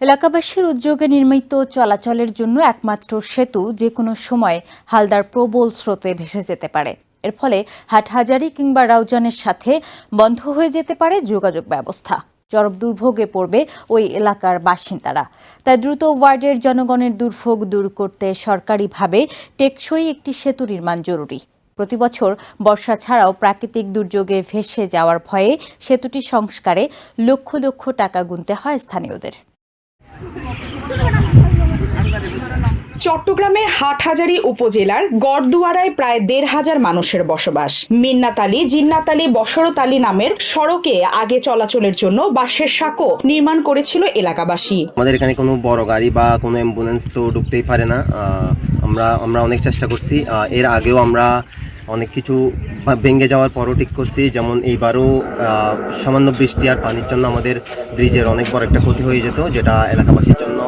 এলাকাবাসীর উদ্যোগে নির্মিত চলাচলের জন্য একমাত্র সেতু যে কোনো সময় হালদার প্রবল স্রোতে ভেসে যেতে পারে। এর ফলে হাটহাজারি কিংবা রাউজানের সাথে বন্ধ হয়ে যেতে পারে যোগাযোগ ব্যবস্থা। চরম দুর্ভোগে পড়বে ওই এলাকার বাসিন্দারা। তাই দ্রুত ওয়ার্ডের জনগণের দুর্ভোগ দূর করতে সরকারিভাবে টেকসই একটি সেতু নির্মাণ জরুরি। প্রতিবছর বর্ষা ছাড়াও প্রাকৃতিক দুর্যোগে ভেসে যাওয়ার ভয়ে সেতুটি সংস্কারে লক্ষ লক্ষ টাকা গুনতে হয় স্থানীয়দের। চট্টগ্রামের হাটহাজারী উপজেলার গড়দুয়ারায় প্রায় দেড় হাজার মানুষের বসবাস। মিন্নাতালি, জিন্নাতালি, বসরতালি নামের সড়কে আগে চলাচলের জন্য বাঁশের সাঁকো নির্মাণ করেছিল এলাকাবাসী। আমাদের এখানে কোনো বড় গাড়ি বা কোনো অ্যাম্বুলেন্স তো ঢুকতেই পারে না। আমরা আমরা অনেক চেষ্টা করছি। এর আগেও আমরা অনেক কিছু ভেঙে যাওয়ার পরও ঠিক করছি। যেমন এইবারও সামান্য বৃষ্টি আর পানির জন্য আমাদের ব্রিজের অনেক বড় একটা ক্ষতি হয়ে যেত, যেটা এলাকাবাসীর জন্য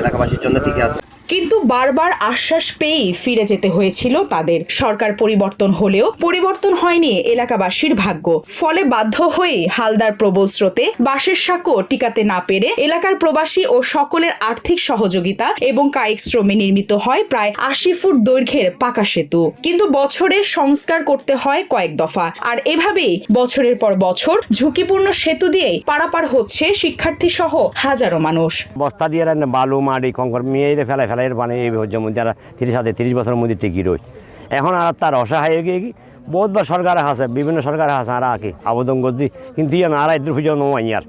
এলাকাবাসীর জন্য ঠিকই আছে। কিন্তু বারবার আশ্বাস পেয়েই ফিরে যেতে হয়েছিল তাদের। সরকার পরিবর্তন হলেও পরিবর্তন হয়নি এলাকাবাসীর ভাগ্য। ফলে বাধ্য হয়ে হালদার প্রবল স্রোতে বাঁশের সাঁকো টিকাতে না পেরে এলাকার প্রবাসী ও সকলের আর্থিক সহযোগিতা এবং কায়িক শ্রমে নির্মিত হয় প্রায় আশি ফুট দৈর্ঘ্যের পাকা সেতু। কিন্তু বছরে সংস্কার করতে হয় কয়েক দফা। আর এভাবেই বছরের পর বছর ঝুঁকিপূর্ণ সেতু দিয়েই পারাপার হচ্ছে শিক্ষার্থী সহ হাজারো মানুষ। বস্তা দিয়ে বালু, মাটি, কঙ্কর মেয়ে ফেলাই ফেলাই মানে এই যেমন যারা তিরিশ হাতে তিরিশ বছরের মধ্যে টিকি রই এখন আর তার অসহায় হয়ে গিয়ে কি? বহুতবার সরকার আছে বিভিন্ন সরকার আছে আর কি আবেদন করছি, কিন্তু ইয়ে না আর পুজো নয় আর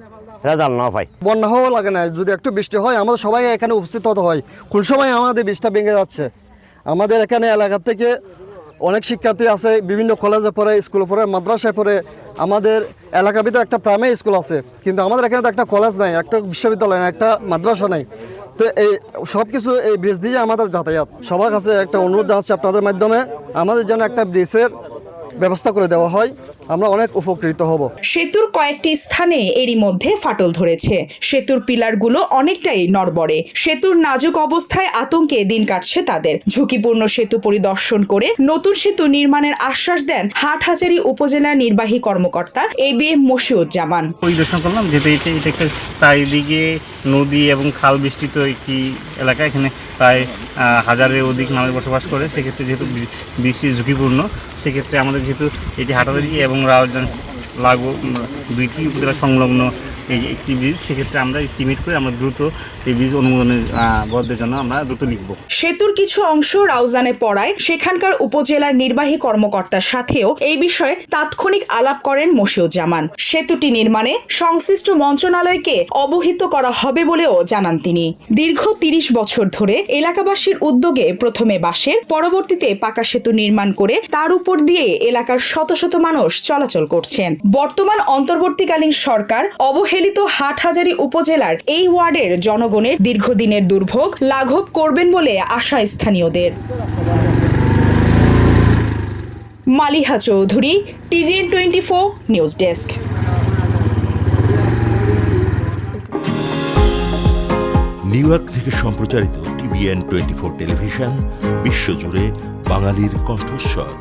রেজাল্ট না পাই বন্যা হওয়া লাগে না, যদি একটু বৃষ্টি হয়, আমাদের সবাই এখানে উপস্থিত হতে হয়। কোন সময় আমাদের বৃষ্টিটা ভেঙে যাচ্ছে? আমাদের এখানে এলাকা থেকে অনেক শিক্ষার্থী আছে, বিভিন্ন কলেজে পড়ে স্কুলে পড়ে, মাদ্রাসায় পড়ে। আমাদের এলাকার ভিতরে একটা প্রাইমারি স্কুল আছে, কিন্তু আমাদের এখানে তো একটা কলেজ নাই, একটা বিশ্ববিদ্যালয় নাই, একটা মাদ্রাসা নাই। তো এই সব কিছু এই ব্রিজ দিয়ে আমাদের যাতায়াত। সবার কাছে একটা অনুরোধ জানাচ্ছি আপনাদের মাধ্যমে। আমাদের যেন একটা ব্রিজের ব্যবস্থা করে দেওয়া হয় আমরা অনেক উপকৃত হব। সেতুর কয়েকটি স্থানে এরই মধ্যে ফাটল ধরেছে। সেতুর পিলারগুলো অনেকটাই নড়বড়ে। সেতুর নাজুক অবস্থায় আতঙ্কে দিন কাটছে তাদের। ঝুঁকিপূর্ণ সেতু পরিদর্শন করে নতুন সেতু নির্মাণের আশ্বাস দেন হাটহাজারী উপজেলা নির্বাহী কর্মকর্তা এ বি এম মশিউজ্জামান। পরিদর্শন করলাম যেহেতু এটা এটা একটা চারিদিকে নদী এবং খাল বিস্তৃত একটি এলাকা এখানে প্রায় হাজারের অধিক মানুষ বসবাস করে, সেক্ষেত্রে যেহেতু বৃষ্টি ঝুঁকিপূর্ণ, সেক্ষেত্রে আমাদের যেহেতু এটি হাটাদারি এবং রাউজান লাগু দুইটি উপজেলা সংলগ্ন এই একটি সেক্ষেত্রে আমরা এস্টিমেট করে আমরা দ্রুত এই অনুমোদনের বরাদ্দের জন্য আমরা দ্রুত লিখব। সেতুর কিছু অংশ রাউজানে পড়ায়। সেখানকার উপজেলার নির্বাহী কর্মকর্তার সাথেও এই বিষয়ে তাৎক্ষণিক আলাপ করেন সেতুটি নির্মাণে সংশ্লিষ্ট মন্ত্রণালয়কে অবহিত করা হবে বলেও জানান তিনি। দীর্ঘ তিরিশ বছর ধরে এলাকাবাসীর উদ্যোগে প্রথমে বাঁশের, পরবর্তীতে পাকা সেতু নির্মাণ করে তার উপর দিয়ে এলাকার শত শত মানুষ চলাচল করছেন। বর্তমান অন্তর্বর্তীকালীন সরকার অবহেলিত হাটহাজারী উপজেলার এই ওয়ার্ডের জনগণের দীর্ঘদিনের দুর্ভোগ লাঘব করবেন বলে আশা স্থানীয়দের। Maliha Chowdhury, TVN twenty four news desk. New York থেকে সম্প্রচারিত টিভিএন টোয়েন্টি ফোর টেলিভিশন, বিশ্বজুড়ে বাঙালির কণ্ঠস্বর।